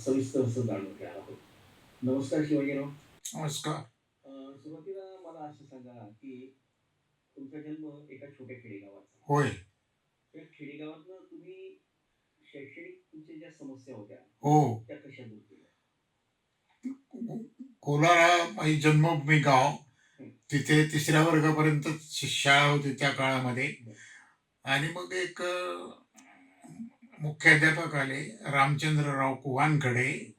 सविस्तर असं जाणून घेणार आहोत नमस्कार शिवाजीराव. नमस्कार. सुरुवातीला मला असं सांगा की तुमचा जन्म एका छोट्या खेडेगावात. होय. त्या खेडेगावातनं तुम्ही शैक्षणिक तुमच्या ज्या समस्या होत्या हो. त्या कशा दूर केल्या? कोलार हा माझी जन्मभूमी गाव. तिथे तिसऱ्या वर्गापर्यंत शाळा होती त्या काळामध्ये. आणि मग एक मुख्याध्यापक आले रामचंद्रराव कुवानकडे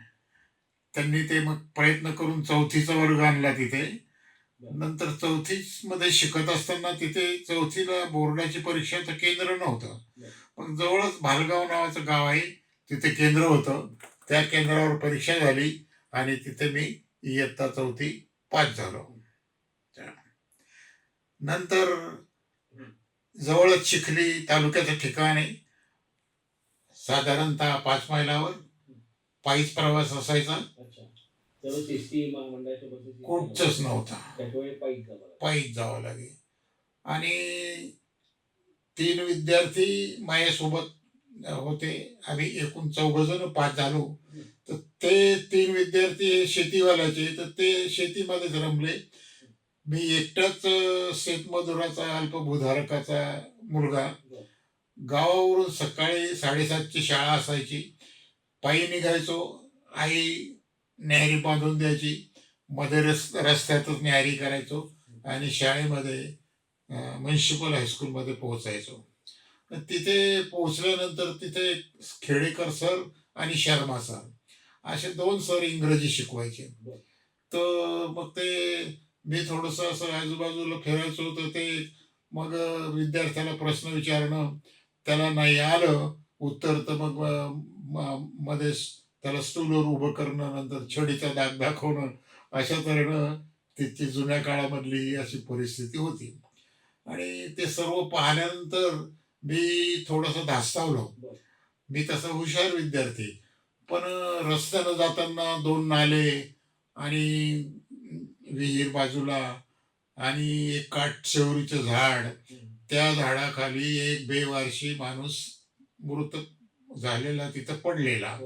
त्यांनी ते मग प्रयत्न करून चौथीचा वर्ग आणला तिथे. नंतर चौथीच मध्ये शिकत असताना तिथे चौथीला बोर्डाची परीक्षाचं केंद्र नव्हतं. मग जवळच भालगाव नावाचं गाव आहे तिथे केंद्र होतं. त्या केंद्रावर परीक्षा झाली आणि तिथे मी इयत्ता चौथी पास झालो. नंतर जवळच चिखली तालुक्याचं ठिकाण आहे. साधारणतः पाच मैलावर पायीच प्रवास असायचा. कुठचंच नव्हता. पायीच जावं लागे आणि तीन विद्यार्थी माझ्यासोबत होते. आम्ही एकूण चौघ जण पास झालो. तर ते तीन विद्यार्थी हे शेतीवाल्याचे. तर ते शेतीमध्येच रमले. मी एकटाच शेतमजुराचा अल्पभूधारकाचा मुलगा. गावावरून सकाळी साडेसातची शाळा असायची. पायी निघायचो. आई न्याहारी बांधून द्यायची. मध्ये रस रस्त्यातच न्याहारी करायचो आणि शाळेमध्ये म्युन्सिपल हायस्कूलमध्ये पोहोचायचो. तिथे पोहोचल्यानंतर तिथे खेडेकर सर आणि शर्मा सर असे दोन सर इंग्रजी शिकवायचे. तर मग ते मी थोडंसं असं आजूबाजूला फिरायचो तर ते मग विद्यार्थ्याला प्रश्न विचारणं त्याला नाही आलं उत्तर तर मग अं, म- मध्येच त्याला स्टूलवर उभं करणं नंतर छडीचा दाग दाखवणं अशा तऱ्हेनं तिची जुन्या काळामधली अशी परिस्थिती होती आणि ते सर्व पाहिल्यानंतर मी थोडंसं धास्तावलो. मी तसा हुशार विद्यार्थी पण रस्त्यानं जाताना दोन नाले आणि विहीर बाजूला आणि एक काठशेवरीचं झाड हम्म. त्या झाडाखाली एक बेवारशी माणूस मृत झालेला तिथं पडलेला.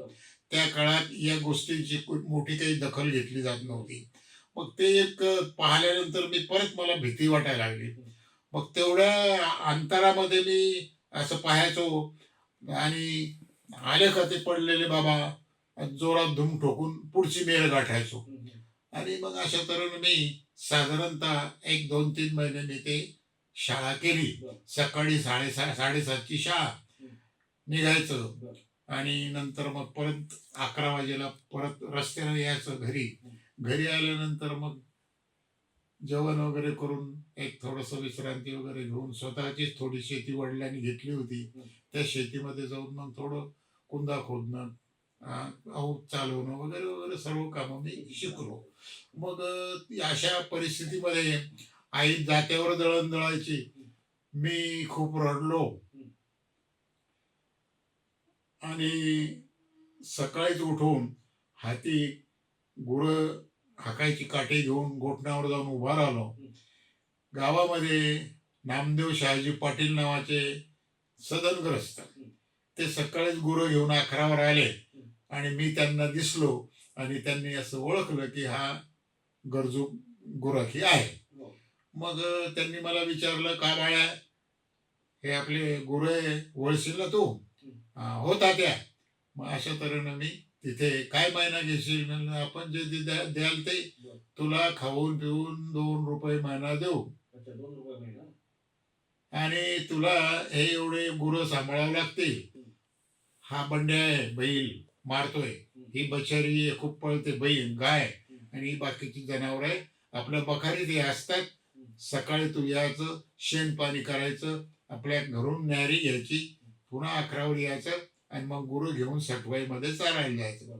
त्या काळात या गोष्टींची मोठी काही दखल घेतली जात नव्हती. मग ते एक पाहिल्यानंतर मी परत मला भीती वाटायला लागली. मग तेवढ्या अंतरामध्ये मी असं पाहायचो आणि आले का ते पडलेले बाबा जोरात धूम ठोकून पुढची मेळ गाठायचो. आणि मग अशा तऱ्हेनं मी साधारणतः एक दोन तीन महिने मी ते शाळा केली. सकाळी साडेसा साडेसातची शाळा निघायचं. आणि नंतर मग परत अकरा वाजेला परत रस्त्याने यायचं घरी. घरी आल्यानंतर मग जेवण वगैरे करून एक थोडंसं विश्रांती वगैरे घेऊन स्वतःचीच थोडी शेती वडिलांनी घेतली होती. त्या शेतीमध्ये जाऊन मग थोडं कुंदा खोदणं आऊत चालवणं वगैरे वगैरे सर्व कामं मी शिकलो. मग अशा परिस्थितीमध्ये आई जात्यावर दळण दळायची. मी खूप रडलो. आणि सकाळीच उठून हाती गुळ हाकायची काठी घेऊन घोटण्यावर जाऊन उभा राहिलो. गावामध्ये नामदेव शहाजी पाटील नावाचे सदनग्रस्त. ते सकाळीच गुरं घेऊन अकरावर आले आणि मी त्यांना दिसलो आणि त्यांनी असं ओळखलं की हा गरजू गुराखी आहे. मग त्यांनी मला विचारलं का बाळा हे आपले गुरे वळशील ना तू? "हा, हो तात्या. मग अशा तऱ्हेनं मी तिथे काय महिना घेशील? आपण जे जे द्या- द्याल ते. तुला खाऊन पिऊन दोन रुपये महिना देऊ. आणि तुला हे एवढे गुरं सांभाळावं लागतील. हा बंड्या आहे बैल मारतोय. ही बचारी आहे, खूप पळते बैल गाय. आणि ही बाकीची जनावर आहे. आपल्या बखारीत हे असतात. सकाळी तू यायचं शेण पाणी करायचं आपल्या घरून न्यारी घ्यायची पुन्हा अकरावर यायचं आणि मग गुरु घेऊन सटवाईमध्ये चालायला जायचं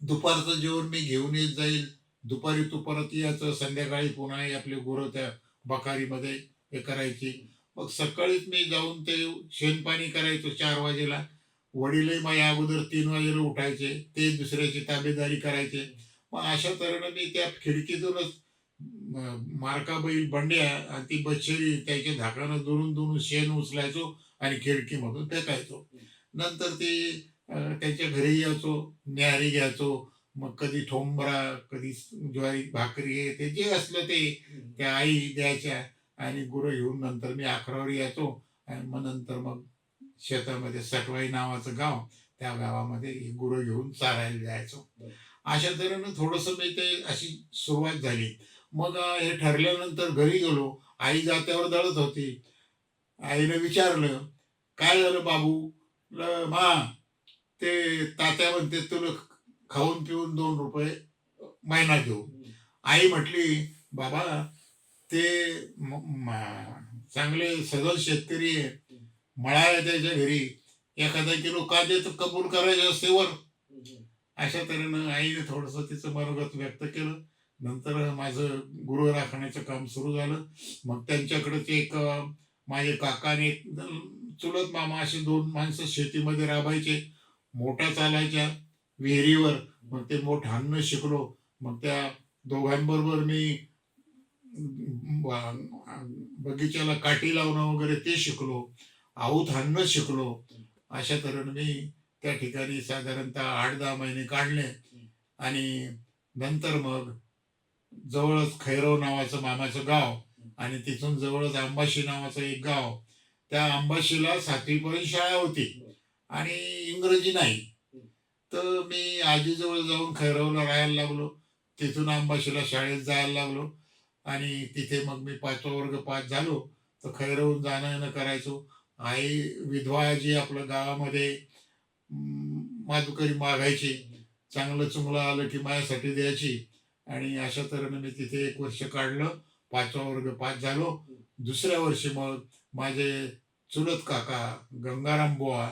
दुपारचं जेवण मी घेऊन येत जाईल. दुपारी तू परत यायचं संध्याकाळी पुन्हा आपले गुरु त्या बखारीमध्ये हे करायची. मग सकाळीच मी जाऊन ते शेणपाणी करायचो चार वाजेला. वडीलही माझ्या अगोदर तीन वाजेला उठायचे ते दुसऱ्याची ताबेदारी करायचे. मग अशा तऱ्हेनं मी त्या खिडकीतूनच मारका बैल बंड्या आणि ती बच्छेरी त्याच्या झाकणं दुरून दुरून शेण उचलायचो आणि खिडकीमधून फेकायचो नंतर ते त्याच्या घरी यायचो न्याहारी घ्यायचो. मग कधी ठोंबरा कधी ज्वारी भाकरी हे ते जे असलं ते त्या आई द्यायच्या आणि गुरं घेऊन नंतर मी अकरावर यायचो. आणि मग नंतर मग शेतामध्ये सटवाई नावाचं गाव त्या गावामध्ये गुरं घेऊन चारायला जायचो. अशा तऱ्हेनं थोडंसं मी ते अशी सुरुवात झाली. मग हे ठरल्यानंतर घरी गेलो. आई जात्यावर दळत होती. आईनं विचारलं काय झालं बाबू? ल- मा ते तात्या म्हणते तुला खाऊन पिऊन दोन रुपये महिना हम्म. आई म्हटली बाबा ते चांगले सगळं शेतकरी आहे. मळा आहे त्याच्या घरी. एखादा किलो कांदे तर कबूल करायचे असते वर. अशा तऱ्हेनं आईने थोडंसं तिचं मनोगत व्यक्त केलं. नंतर माझं गुरु राखण्याचं काम सुरू झालं. मग त्यांच्याकडेच एक माझे काकाने चुलत मामा असे दोन माणसं शेतीमध्ये राबायचे. मोठा चालायच्या विहिरीवर. मग ते मोठ हाणणं शिकलो. मग त्या दोघांबरोबर मी बगीच्याला काठी लावणं वगैरे ते शिकलो. आऊत हाणणं शिकलो. अशा तऱ्हेनं मी त्या ठिकाणी साधारणतः आठ दहा महिने काढले. आणि नंतर मग जवळच खैरव नावाचं मामाचं गाव आणि तिथून जवळच आंबाशी नावाचं एक गाव. त्या आंबाशीला सातवीपर्यंत शाळा होती आणि इंग्रजी नाही. तर मी आजीजवळ जाऊन खैरवला राहायला लागलो. तिथून आंबाशीला शाळेत जायला लागलो. आणि तिथे मग मी पाचवा वर्ग पास झालो. तर खैरवून जाणं येणं करायचो. आई विधवा जी आपल्या गावामध्ये माधुकरी मागायची चांगलं चुंगलं आलं की माझ्यासाठी द्यायची. आणि अशा तऱ्हेनं मी तिथे एक वर्ष काढलं. पाचवा वर्ग पास झालो. दुसऱ्या वर्षी मग माझे चुलत काका गंगाराम बुवा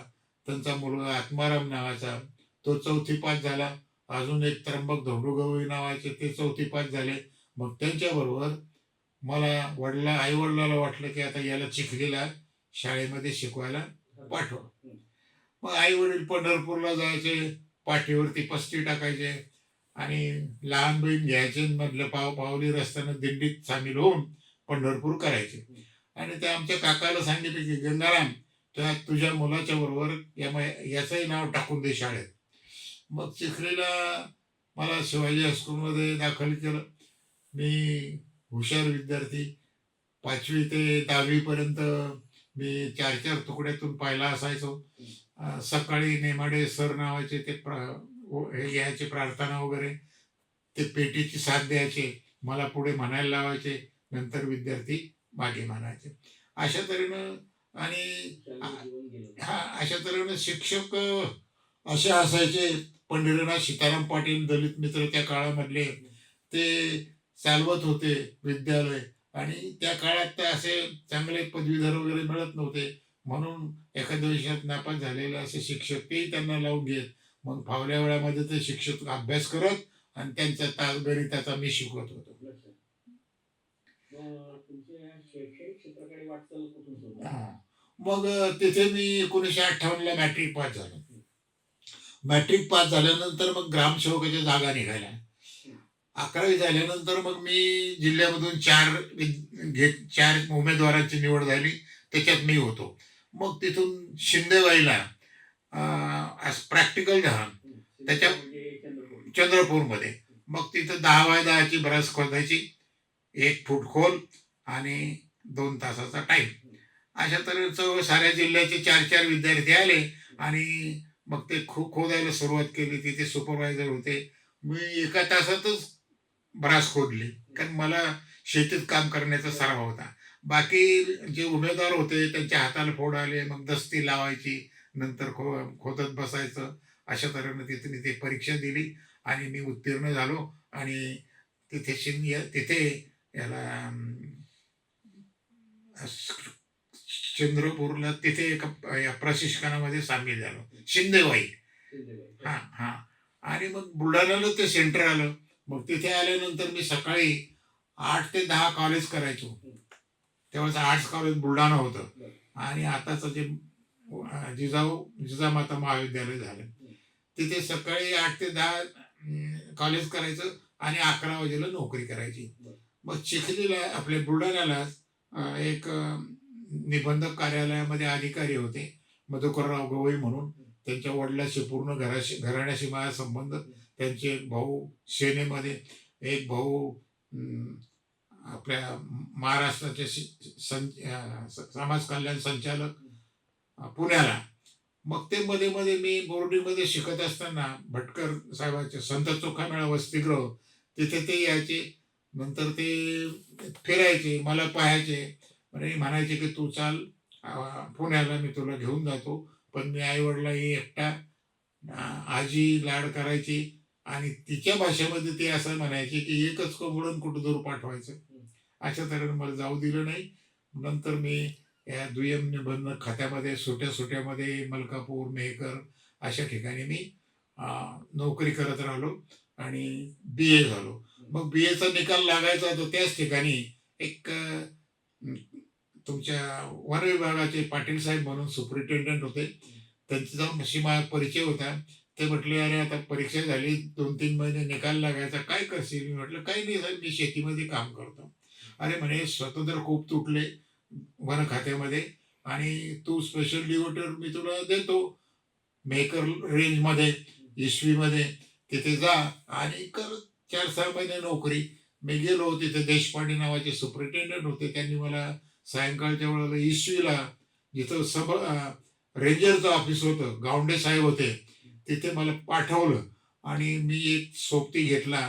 त्यांचा मुलगा आत्माराम नावाचा तो चौथी पास झाला. अजून एक त्र्यंबक धोंडूगवळी नावाचे ते चौथी पाच झाले. मग त्यांच्याबरोबर मला वडिला आई वडिलाला वाटलं की आता याला चिखलीला शाळेमध्ये शिकवायला पाठवा मग आई वडील पंढरपूरला जायचे पाठीवरती पस्ती टाकायचे. आणि लहान बहीण घ्यायचे मधलं पाव पावली रस्त्यानं दिंडीत सामील होऊन पंढरपूर करायचे. आणि त्या आमच्या काकाला सांगितलं की गंगाराम त्या तुझ्या मुलाच्या बरोबर या याचंही नाव टाकून दे शाळेत. मग चिखलीला मला शिवाजी हायस्कूलमध्ये दाखल केलं. मी हुशार विद्यार्थी. पाचवी ते दहावीपर्यंत मी चार चार तुकड्यातून पाहिला असायचो. सकाळी नेमाडे सर नावाचे ते प्र हे घ्यायचे प्रार्थना वगैरे ते पेटीची साथ द्यायचे मला पुढे म्हणायला लावायचे नंतर विद्यार्थी मागे म्हणायचे अशा तऱ्हेनं आणि हा अशा तऱ्हेनं शिक्षक असे असायचे पंढरीनाथ सीताराम पाटील दलित मित्र त्या काळामधले ते चालवत होते विद्यालय. आणि त्या काळात ते असे चांगले पदवीधर वगैरे मिळत नव्हते. म्हणून एखाद्या विषयात नापास झालेले असे शिक्षक तेही त्यांना लावून घेत. मग फावल्या वेळामध्ये ते शिक्षक अभ्यास करत आणि त्यांचा तास गणिताचा मी शिकवत होतो. मग हा. मग तिथे मी एकोणीसशे अठ्ठावन्नला मॅट्रिक पास झालो. मॅट्रिक पास झाल्यानंतर मग ग्रामसेवकाच्या जागा निघाल्या. अकरावी झाल्यानंतर मग मी जिल्ह्यामधून चार घेत चार उमेदवारांची निवड झाली. त्याच्यात मी होतो. मग तिथून शिंदेवाईला प्रॅक्टिकल झालं त्याच्या- चंद्रपूरमध्ये. मग तिथं दहा बाय दहाची ब्रश खोदायची एक फूट खोल आणि दोन तासाचा टाईम अशा तऱ्हेचं साऱ्या जिल्ह्याचे चार चार विद्यार्थी आले आणि मग ते खो खोदायला सुरुवात केली. तिथे सुपरवायझर होते. मी एका तासातच ब्रास खोदली. कारण मला शेतीत काम करण्याचा सराव होता. बाकी जे उमेदवार होते त्यांच्या हाताला फोड आले मग दस्ती लावायची नंतर खो खोदत बसायचं. अशा तऱ्हेनं तिथे मी ती परीक्षा दिली आणि मी उत्तीर्ण झालो आणि तिथे शिंद तिथे याला चंद्रपूरला तिथे एका या प्रशिक्षणामध्ये सामील झालो. शिंदेवाई. हा हा. आणि मग बुलढाण्याला ते सेंटर आलं. मग तिथे आल्यानंतर मी सकाळी आठ ते दहा कॉलेज करायचो. तेव्हाच आर्ट्स कॉलेज बुलढाणा होतं. आणि आताचं जे जिजाऊ जिजामाता महाविद्यालय झालं. तिथे सकाळी आठ ते दहा कॉलेज करायचं आणि अकरा वाजेला नोकरी करायची. मग चिखलीला आपल्या बुलढाण्याला एक निबंधक कार्यालयामध्ये अधिकारी होते. मधुकरराव गवई म्हणून. त्यांच्या वडिलाशी पूर्ण घराशी घराण्याशी माझा संबंध. त्यांचे एक भाऊ सेनेमध्ये एक भाऊ आपल्या महाराष्ट्राचे सं समाज कल्याण संचालक. पुण्याला. मग ते मध्ये मध्ये मी बोर्डीमध्ये शिकत असताना भटकर साहेबांचे संत चोखामेळा वसतिगृह तिथे ते यायचे. नंतर ते फिरायचे मला पाहायचे. आणि म्हणायचे की तू चाल पुण्याला मी तुला घेऊन जातो. पण मी आईवडिलाही एकटा आजी लाड करायची. आणि तिच्या भाषेमध्ये ते असं म्हणायचे की एकच कोंबडून कुठं दूर पाठवायचं. अशा तऱ्हेने मला जाऊ दिलं नाही. नंतर मी या दुय्यम निबंध खात्यामध्ये सुट्या सुट्यामध्ये मलकापूर मेहकर अशा ठिकाणी मी नोकरी करत राहिलो आणि बी ए झालो. मग बी एचा निकाल लागायचा तर त्याच ठिकाणी एक तुमच्या वन विभागाचे पाटील साहेब म्हणून सुपरिटेंडंट होते. त्यांचा अशी माझा परिचय होता. ते म्हटले अरे आता परीक्षा झाली दोन तीन महिने निकाल लागायचा. काय करशील? मी म्हटलं काही नाही साहेब मी शेतीमध्ये काम करतो. अरे म्हणे स्वतंत्र खूप तुटले. वन खात्यामध्ये आणि तू स्पेशल डिवोटर मी तुला देतो. मेकर रेंजमध्ये इस्वीमध्ये तिथे जा आणि कर चार सहा महिने नोकरी. मी गेलो तिथे देशपांडे नावाचे सुपरिटेंडंट होते. त्यांनी मला सायंकाळच्या वेळेला इसवीला जिथं सब रेंजरचं ऑफिस होतं गावंडे साहेब होते तिथे मला पाठवलं. आणि मी एक सोबती घेतला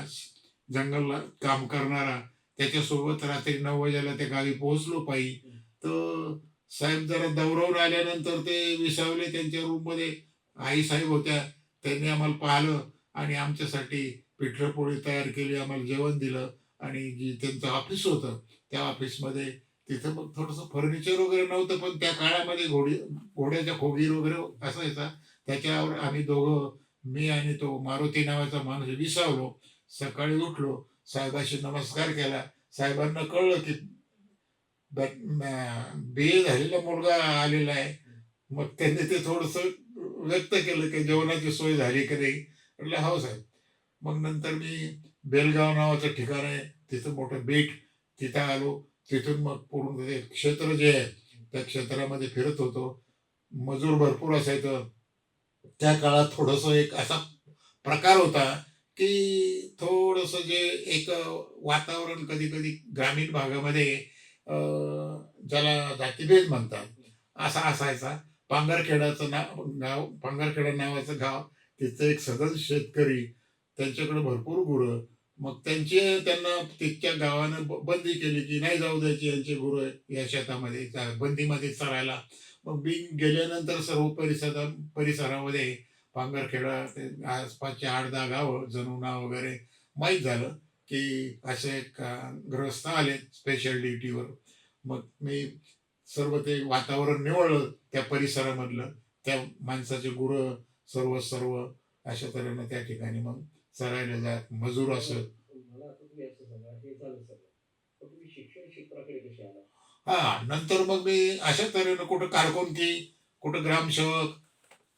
जंगलला काम करणारा. त्याच्यासोबत रात्री नऊ वाजेला त्या गावी पोहोचलो पायी. तर साहेब जरा दौरावून आल्यानंतर ते विसावले त्यांच्या रूममध्ये आई साहेब होत्या. त्यांनी आम्हाला पाहिलं आणि आमच्यासाठी पिठरपोळी तयार केली आम्हाला जेवण दिलं आणि जी त्यांचं ऑफिस होतं त्या ऑफिसमध्ये तिथं मग थोडंसं फर्निचर वगैरे नव्हतं पण त्या काळामध्ये घोडी घोड्याच्या खोगीर वगैरे असायचा. त्याच्यावर आम्ही दोघं मी आणि तो मारुती नावाचा माणूस विसावलो. सकाळी उठलो साहेबाशी नमस्कार केला. साहेबांना कळलं की बी ए झालेला मुलगा आलेला आहे मग त्यांनी ते थोडस व्यक्त केलं की जेवणाची सोय झाली की नाही म्हटलं हो साहेब मग नंतर मी बेलगाव नावाचं ठिकाण आहे तिथं मोठं बेट तिथं आलो तिथून मग पूर्ण ते क्षेत्र जे आहे त्या क्षेत्रामध्ये फिरत होतो मजूर भरपूर असायचं त्या काळात थोडंसं एक असा प्रकार होता की थोडंसं जे एक वातावरण कधी कधी ग्रामीण भागामध्ये ज्याला जातीभेद म्हणतात असा असायचा. पांगरखेडाचं नाव गाव पांगरखेडा नावाचं गाव तिथं एक सदन शेतकरी त्यांच्याकडे भरपूर गुरं. मग त्यांचे त्यांना तिथच्या गावानं ब- बंदी केली की नाही जाऊ द्यायची यांचे गुरं या शेतामध्ये बंदीमध्ये चरायला. मग मी गेल्यानंतर सर्व परिसरा परिसरामध्ये पांगरखेडा ते आसपासचे आठ दहा गावं जनुना वगैरे माहीत झालं. की असे एक ग्रस्त आले स्पेशल ड्युटीवर मग मी सर्व ते वातावरण निवडलं त्या परिसरामधलं. त्या माणसाचे गुरं सर्व सर्व अशा तऱ्हेनं त्या ठिकाणी मग चरायला जात. मजूर असत असं. हा नंतर मग मी अशा तऱ्हेनं कुठं कारकुनकी कुठं ग्रामसेवक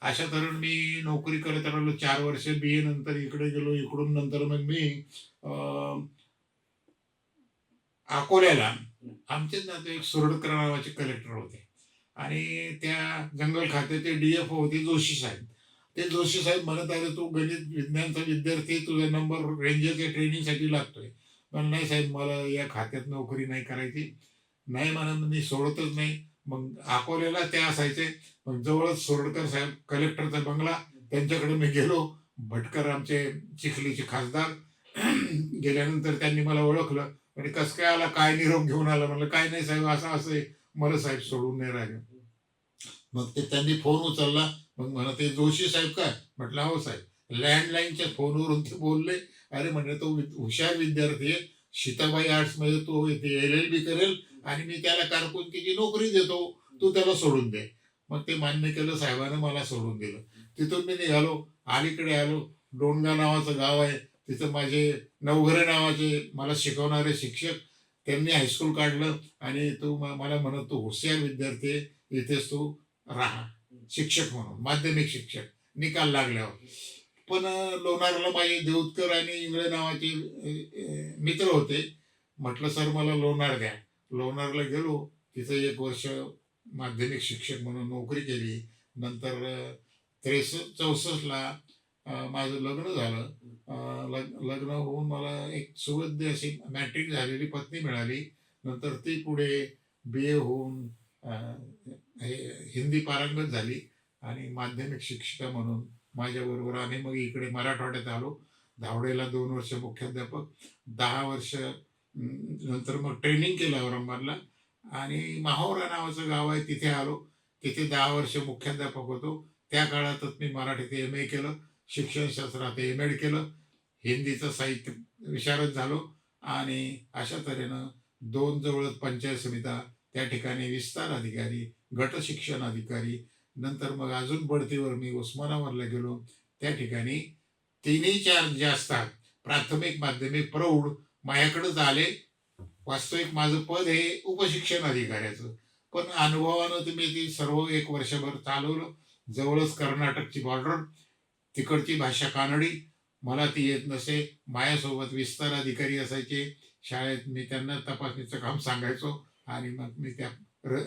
अशा तऱ्हेनं मी नोकरी करत राहिलो चार वर्ष बी ए नंतर इकडे गेलो इकडून नंतर मग मी अकोल्याला आमचेच ना ते एक सुरडकर नावाचे कलेक्टर होते. आणि त्या जंगल खात्याचे डी एफ होते जोशी साहेब. ते जोशी साहेब म्हणत आहे तू गणित विज्ञानचा विद्यार्थी तुझा नंबर रेंजरच्या ट्रेनिंगसाठी लागतोय. पण नाही साहेब मला या खात्यात नोकरी नाही करायची. नाही म्हणा मी सोडतच नाही. मग अकोल्याला ते असायचे. मग जवळच सोरडकर साहेब कलेक्टरचा बंगला. त्यांच्याकडे मी गेलो. भटकर आमचे चिखलीचे खासदार. गेल्यानंतर त्यांनी मला ओळखलं. आणि कसं काय आला काय निरोप घेऊन आला? म्हणलं काय नाही साहेब असं असं आहे. मला साहेब सोडून नाही राहिले. मग ते त्यांनी फोन उचलला. मग म्हणा ते जोशी साहेब काय? म्हटलं हो साहेब. लँडलाईनच्या फोनवरून ते बोलले. अरे म्हणजे तो हुशार विद्यार्थी आहे. सीताबाई आर्ट्समध्ये तो एल एल बी करेल. आणि मी त्याला कारकुनकीची नोकरी देतो. तू त्याला सोडून दे. मग ते मान्य केलं साहेबानं मला सोडून दिलं. तिथून मी निघालो अलीकडे आलो. डोंडगा नावाचं गाव आहे. तिथं माझे नवघरे नावाचे मला शिकवणारे शिक्षक त्यांनी हायस्कूल काढलं आणि तू मला म्हणत तू हुशार विद्यार्थी आहे, इथेच तू राहा. शिक्षक म्हणून माध्यमिक शिक्षक. निकाल लागल्यावर. पण लोणारला माझे देऊतकर आणि इंगळे नावाचे मित्र होते. म्हटलं सर मला लोणार द्या. लोणारला गेलो. तिथं एक वर्ष माध्यमिक शिक्षक म्हणून नोकरी केली. नंतर त्रेसष्ट चौसष्टला माझं लग्न झालं. लग लग्न होऊन मला एक सुवद्य अशी मॅट्रिक झालेली पत्नी मिळाली. नंतर ती पुढे बी ए होऊन हे हिंदी पारंगत झाली आणि माध्यमिक शिक्षिका म्हणून माझ्याबरोबर आम्ही मग इकडे मराठवाड्यात आलो. धावडेला दोन वर्ष मुख्याध्यापक दहा वर्ष नंतर मग ट्रेनिंग केलं औरंगाबादला. आणि माहोरा नावाचं गाव आहे तिथे आलो. तिथे दहा वर्ष मुख्याध्यापक होतो. त्या काळातच मी मराठीत एम ए केलं शिक्षणशास्त्रात एम एड केलं. हिंदीचं साहित्य विशारद झालो आणि अशा तऱ्हेनं दोन जवळच पंचायत समिता त्या ठिकाणी विस्तार अधिकारी गट शिक्षण अधिकारी नंतर मग अजून बढतीवर मी उस्मानाबादला गेलो. त्या ठिकाणी तिन्ही चार जे असतात प्राथमिक माध्यमिक प्रौढ माझ्याकडेच आले. वास्तविक माझं पद हे उपशिक्षण अधिकाऱ्याचं. पण अनुभवानं तुम्ही ती सर्व एक वर्षभर चालवलं. जवळच कर्नाटकची बॉर्डर तिकडची भाषा कानडी. मला ती येत नसे. माझ्यासोबत विस्तार अधिकारी असायचे. शाळेत मी त्यांना तपासणीचं काम सांगायचो आणि मग मी त्या र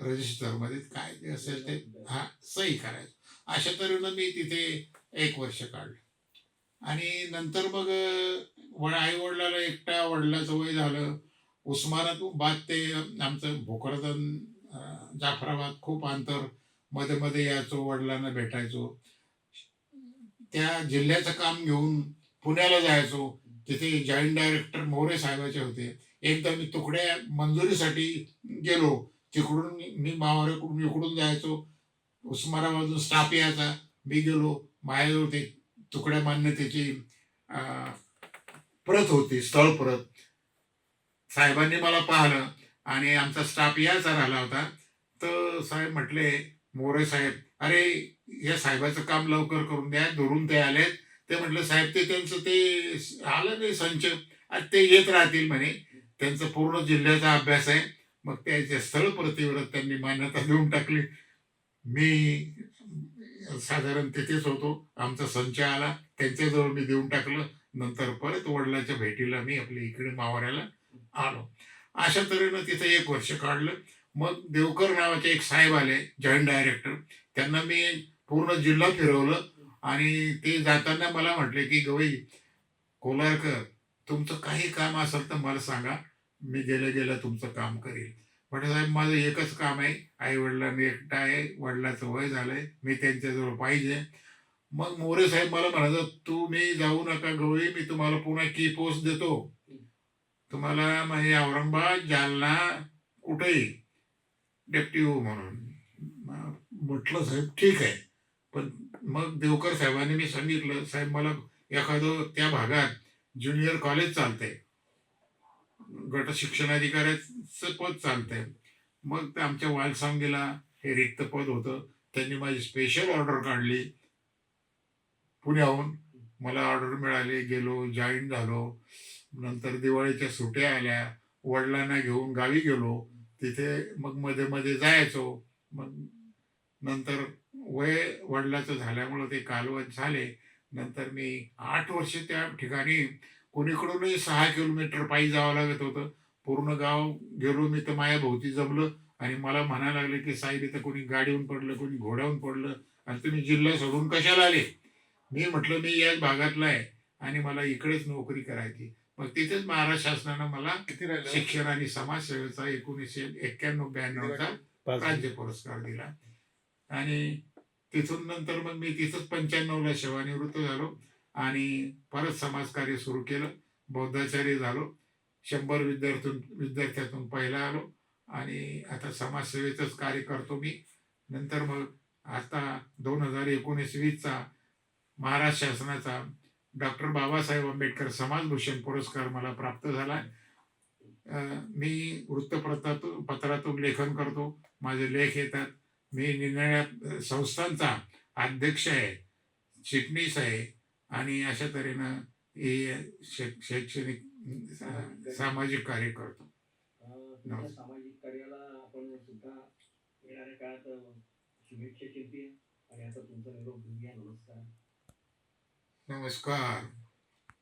रजिस्टरमध्ये काय ते असेल ते हा सही करायचो. अशा तऱ्हेनं मी तिथे एक वर्ष काढलं. आणि नंतर मग वड आई वडिलाला एकट्या वडिलाचं वय झालं. उस्मानातून बाद ते आमचं भोकरदन जाफराबाद खूप अंतरमध्ये मध्ये यायचो वडिलांना भेटायचो. त्या जिल्ह्याचं काम घेऊन पुण्याला जायचो. तिथे जॉईंट डायरेक्टर मोरे साहेबाचे होते. एकदा मी तुकड्या मंजुरीसाठी गेलो. तिकडून मी- मी इकडून जायचो. उस्मानाबादून स्टाफ यायचा. मी गेलो. माझ्याजवळ ते तुकड्या मान्यतेची प्रत होती स्थळ प्रत. साहेबांनी मला पाहिलं आणि आमचा स्टाफ यायचा राहिला होता. तर साहेब म्हटले मोरे साहेब अरे या साहेबाचं काम लवकर करून द्या दुरून ते आलेत. ते म्हटलं साहेब ते त्यांचं ते आलं नाही संच आणि ते येत राहतील म्हणे. त्यांचं पूर्ण जिल्ह्याचा अभ्यास आहे. मग त्याच्या स्थळ प्रतिवर त्यांनी मान्यता देऊन टाकली. मी साधारण तिथेच होतो. आमचा संच आला. त्यांच्याजवळ मी देऊन टाकलं. नंतर परत वडिलाच्या भेटीला मी आपल्या इकडे मावऱ्याला आलो. अशा तऱ्हेनं तिथं एक वर्ष काढलं. मग देवकर नावाचे एक साहेब आले जॉईंट डायरेक्टर त्यांना मी पूर्ण जिल्हा फिरवलं आणि ते जाताना मला म्हटले की गवई कोलारकर तुमचं काही काम असेल तर मला सांगा. मी गेल्या गेल्या तुमचं काम करेल. म्हटलं साहेब माझं एकच काम आहे. आई वडिलांनी एकटा आहे. वडिलाचं वय झालंय. मी त्यांच्याजवळ पाहिजे. मग मोरे साहेब मला म्हणायचं तुम्ही जाऊ नका गवळी मी तुम्हाला पुन्हा की पोस्ट देतो. तुम्हाला म्हणजे औरंगाबाद जालना कुठेही डेप्टी हो म्हणून. म्हटलं साहेब ठीक आहे. पण मग देवकर साहेबांनी मी सांगितलं साहेब मला एखादं त्या भागात ज्युनियर कॉलेज चालतंय. गट शिक्षणाधिकाऱ्याचं पद चालतंय. मग ते आमच्या वालसांगीला हे रिक्त पद होतं. त्यांनी माझी स्पेशल ऑर्डर काढली. पुण्याहून मला ऑर्डर मिळाली गेलो जॉईन झालो. नंतर दिवाळीच्या सुट्या आल्या. वडिलांना घेऊन गावी गेलो. तिथे मग मध्ये मध्ये जायचो. मग नंतर वय वडिलाचं झाल्यामुळं ते कालवत झाले. नंतर मी आठ वर्ष त्या ठिकाणी कोणीकडूनही सहा किलोमीटर पायी जावं लागत होतं. पूर्ण गाव गेलो मी तर माया भोवती जमलं. आणि मला म्हणायला लागले की साहेब इथं कोणी गाडीहून पडलं कोणी घोड्याहून पडलं. आणि तुम्ही जिल्हा सोडून कशाला आले? मी म्हटलं मी याच भागातला आहे आणि मला इकडेच नोकरी करायची मग तिथेच महाराष्ट्र शासनानं मला शिक्षण आणि समाजसेवेचा एकोणीसशे एक्क्याण्णव ब्याण्णवचा राज्य पुरस्कार दिला. आणि तिथून नंतर मग मी तिथंच पंच्याण्णवला सेवानिवृत्त झालो आणि परत समाजकार्य सुरू केलं. बौद्धाचार्य झालो. शंभर विद्यार्थ्यातून विद्यार्थ्यातून पहिला आलो आणि आता समाजसेवेचंच कार्य करतो मी. नंतर मग आता दोन हजार एकोणीस वीसचा महाराष्ट्र शासनाचा डॉक्टर बाबासाहेब आंबेडकर समाजभूषण पुरस्कार मला प्राप्त झाला अं, मी वृत्तपत्रातून पत्रातून लेखन करतो. माझे लेख येतात. मी निरनिळ्या संस्थांचा अध्यक्ष आहे चिटणीस आहे आणि अशा तऱ्हेनं हे शैक्षणिक सामाजिक कार्य करतो. सामाजिक कार्याला आपण सुद्धा येणाऱ्या काळात शुभेच्छा आणि आता तुमचा निरोप नमस्कार. नमस्कार